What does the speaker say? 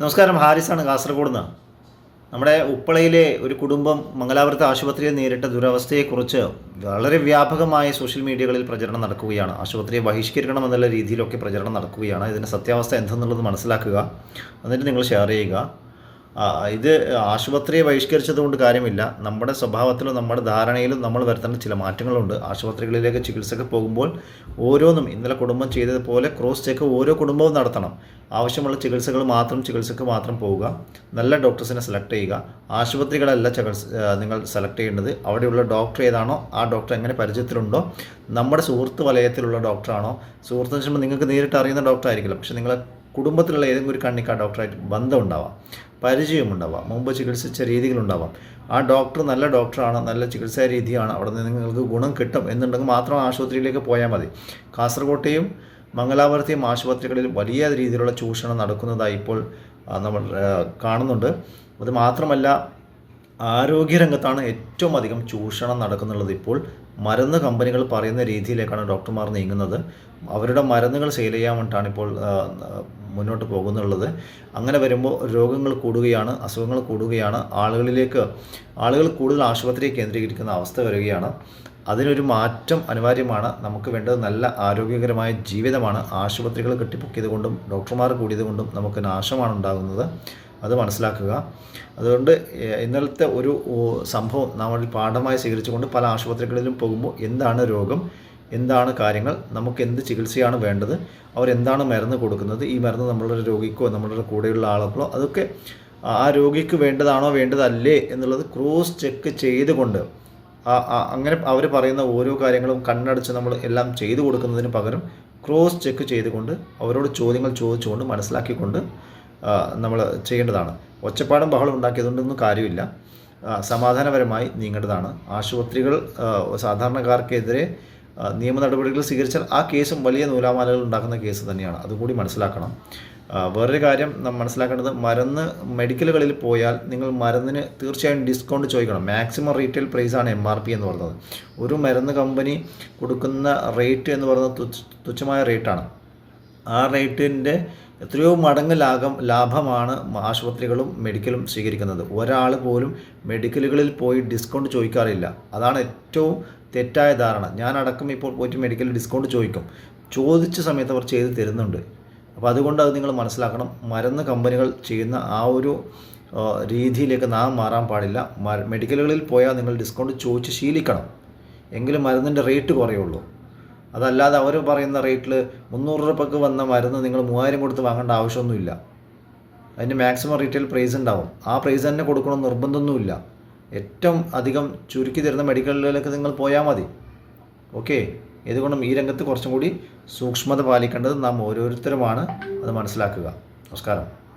നമസ്കാരം. ഹാരിസാണ് കാസർഗോഡ് നിന്ന് നമ്മുടെ ഉപ്പളയിലെ ഒരു കുടുംബം മംഗലാപുരത്തെ ആശുപത്രിയിൽ നേരിട്ട ദുരവസ്ഥയെക്കുറിച്ച് വളരെ വ്യാപകമായ സോഷ്യൽ മീഡിയകളിൽ പ്രചരണം നടക്കുകയാണ്. ആശുപത്രിയെ ബഹിഷ്കരിക്കണമെന്നുള്ള രീതിയിലൊക്കെ പ്രചരണം നടക്കുകയാണ്. ഇതിന്റെ സത്യാവസ്ഥ എന്തെന്നുള്ളത് മനസ്സിലാക്കുക. എന്നിട്ട് നിങ്ങൾ ഷെയർ ചെയ്യുക. ഇത് ആശുപത്രിയെ ബഹിഷ്കരിച്ചത് കൊണ്ട് കാര്യമില്ല. നമ്മുടെ സ്വഭാവത്തിലും നമ്മുടെ ധാരണയിലും നമ്മൾ വരുത്തേണ്ട ചില മാറ്റങ്ങളുണ്ട്. ആശുപത്രികളിലേക്ക് ചികിത്സക്ക് പോകുമ്പോൾ ഓരോന്നും ഇന്നലെ കുടുംബം ചെയ്തതുപോലെ ക്രോസ് ചെക്ക് ഓരോ കുടുംബവും നടത്തണം. ആവശ്യമുള്ള ചികിത്സകൾ മാത്രം ചികിത്സക്ക് മാത്രം പോവുക. നല്ല ഡോക്ടേഴ്സിനെ സെലക്ട് ചെയ്യുക. ആശുപത്രികളല്ല ചികിത്സ നിങ്ങൾ സെലക്ട് ചെയ്യേണ്ടത്. അവിടെയുള്ള ഡോക്ടർ ഏതാണോ ആ ഡോക്ടർ എങ്ങനെ പരിചയത്തിലുണ്ടോ നമ്മുടെ സുഹൃത്ത് വലയത്തിലുള്ള ഡോക്ടറാണോ സുഹൃത്ത് വെച്ചുമ്പോൾ നിങ്ങൾക്ക് നേരിട്ട് അറിയുന്ന ഡോക്ടർ ആയിരിക്കില്ല പക്ഷേ നിങ്ങളെ കുടുംബത്തിലുള്ള ഏതെങ്കിലും ഒരു കണ്ണിക്ക് ആ ഡോക്ടറായിട്ട് ബന്ധമുണ്ടാവാം പരിചയമുണ്ടാവാം മുമ്പ് ചികിത്സിച്ച രീതികളുണ്ടാവാം. ആ ഡോക്ടർ നല്ല ഡോക്ടറാണ് നല്ല ചികിത്സാ രീതിയാണ് അവിടെ നിന്ന് നിങ്ങൾക്ക് ഗുണം കിട്ടും എന്നുണ്ടെങ്കിൽ മാത്രം ആശുപത്രിയിലേക്ക് പോയാൽ മതി. കാസർകോട്ടെയും മംഗലാപുരത്തെയും ആശുപത്രികളിൽ വലിയ രീതിയിലുള്ള ചൂഷണം നടക്കുന്നതായി ഇപ്പോൾ നമ്മൾ കാണുന്നുണ്ട്. അത് മാത്രമല്ല ആരോഗ്യരംഗത്താണ് ഏറ്റവും അധികം ചൂഷണം നടക്കുന്നുള്ളത് ഇപ്പോൾ. മരുന്ന് കമ്പനികൾ പറയുന്ന രീതിയിലേക്കാണ് ഡോക്ടർമാർ നീങ്ങുന്നത്. അവരുടെ മരുന്നുകൾ സെയിൽ ചെയ്യാൻ വേണ്ടിയിട്ടാണ് ഇപ്പോൾ മുന്നോട്ട് പോകുന്നുള്ളത്. അങ്ങനെ വരുമ്പോൾ രോഗങ്ങൾ കൂടുകയാണ് അസുഖങ്ങൾ കൂടുകയാണ്. ആളുകളിലേക്ക് ആളുകൾ കൂടുതൽ ആശുപത്രിയെ കേന്ദ്രീകരിക്കുന്ന അവസ്ഥ വരികയാണ്. അതിനൊരു മാറ്റം അനിവാര്യമാണ്. നമുക്ക് വേണ്ടത് നല്ല ആരോഗ്യകരമായ ജീവിതമാണ്. ആശുപത്രികൾ കെട്ടിപ്പൊക്കിയത് കൊണ്ടും ഡോക്ടർമാർ കൂടിയത് കൊണ്ടും നമുക്ക് നാശമാണ് ഉണ്ടാകുന്നത്. അത് മനസ്സിലാക്കുക. അതുകൊണ്ട് ഇന്നലത്തെ ഒരു സംഭവം നമ്മൾ പാഠമായി സ്വീകരിച്ചുകൊണ്ട് പല ആശുപത്രികളിലും പോകുമ്പോൾ എന്താണ് രോഗം എന്താണ് കാര്യങ്ങൾ നമുക്ക് എന്ത് ചികിത്സയാണ് വേണ്ടത് അവരെന്താണ് മരുന്ന് കൊടുക്കുന്നത് ഈ മരുന്ന് നമ്മളുടെ രോഗിക്കോ നമ്മളുടെ കൂടെയുള്ള ആളുകളോ അതൊക്കെ ആ രോഗിക്ക് വേണ്ടതാണോ വേണ്ടതല്ലേ എന്നുള്ളത് ക്രോസ് ചെക്ക് ചെയ്തുകൊണ്ട് അങ്ങനെ അവർ പറയുന്ന ഓരോ കാര്യങ്ങളും കണ്ണടച്ച് നമ്മൾ എല്ലാം ചെയ്തു കൊടുക്കുന്നതിന് പകരം ക്രോസ് ചെക്ക് ചെയ്തുകൊണ്ട് അവരോട് ചോദ്യങ്ങൾ ചോദിച്ചുകൊണ്ട് മനസ്സിലാക്കിക്കൊണ്ട് നമ്മൾ ചെയ്യേണ്ടതാണ്. ഒച്ചപ്പാടും ബഹളം ഉണ്ടാക്കിയതുകൊണ്ടൊന്നും കാര്യമില്ല. സമാധാനപരമായി നീങ്ങേണ്ടതാണ്. ആശുപത്രികൾ സാധാരണക്കാർക്കെതിരെ നിയമ നടപടികൾ സ്വീകരിച്ചാൽ ആ കേസും വലിയ നൂലാമാലകൾ ഉണ്ടാക്കുന്ന കേസ് തന്നെയാണ്. അതുകൂടി മനസ്സിലാക്കണം. വേറൊരു കാര്യം മനസ്സിലാക്കേണ്ടത് മരുന്ന് മെഡിക്കലുകളിൽ പോയാൽ നിങ്ങൾ മരുന്നിന് തീർച്ചയായും ഡിസ്കൗണ്ട് ചോദിക്കണം. മാക്സിമം റീറ്റെയിൽ പ്രൈസാണ് എം ആർ പി എന്ന് പറയുന്നത്. ഒരു മരുന്ന് കമ്പനി കൊടുക്കുന്ന റേറ്റ് എന്ന് പറയുന്നത് തുച്ഛ തുച്ഛമായ റേറ്റാണ് ആ റേറ്റിന്റെ എത്രയോ മടങ്ങ് ലാഭം ലാഭമാണ് ആശുപത്രികളും മെഡിക്കലും സ്വീകരിക്കുന്നത്. ഒരാൾ പോലും മെഡിക്കലുകളിൽ പോയി ഡിസ്കൗണ്ട് ചോദിക്കാറില്ല. അതാണ് ഏറ്റവും തെറ്റായ ധാരണ. ഞാൻ അടക്കം ഇപ്പോൾ പോയിട്ട് മെഡിക്കൽ ഡിസ്കൗണ്ട് ചോദിക്കും. ചോദിച്ച സമയത്ത് അവർ ചെയ്ത് തരുന്നുണ്ട്. അപ്പോൾ അതുകൊണ്ട് അത് നിങ്ങൾ മനസ്സിലാക്കണം. മരുന്ന് കമ്പനികൾ ചെയ്യുന്ന ആ ഒരു രീതിയിലേക്ക് നാം മാറാൻ പാടില്ല. മെഡിക്കലുകളിൽ പോയാൽ നിങ്ങൾ ഡിസ്കൗണ്ട് ചോദിച്ച് ശീലിക്കണം. എങ്കിലും മരുന്നിന്റെ റേറ്റ് കുറയുള്ളൂ. അതല്ലാതെ അവർ പറയുന്ന റേറ്റിൽ മുന്നൂറ് രൂപയ്ക്ക് വന്ന മരുന്ന് നിങ്ങൾ മൂവായിരം കൊടുത്ത് വാങ്ങേണ്ട ആവശ്യമൊന്നുമില്ല. അതിന് മാക്സിമം റീറ്റെയിൽ പ്രൈസ് ഉണ്ടാവും. ആ പ്രൈസ് തന്നെ കൊടുക്കണം നിർബന്ധമൊന്നുമില്ല. ഏറ്റവും അധികം ചുരുക്കി തരുന്ന മെഡിക്കലുകളിലേക്ക് നിങ്ങൾ പോയാൽ മതി. ഓക്കെ ഇതുകൊണ്ടും ഈ രംഗത്ത് കുറച്ചും കൂടി സൂക്ഷ്മത പാലിക്കേണ്ടത് നാം ഓരോരുത്തരുമാണ്. അത് മനസ്സിലാക്കുക. നമസ്കാരം.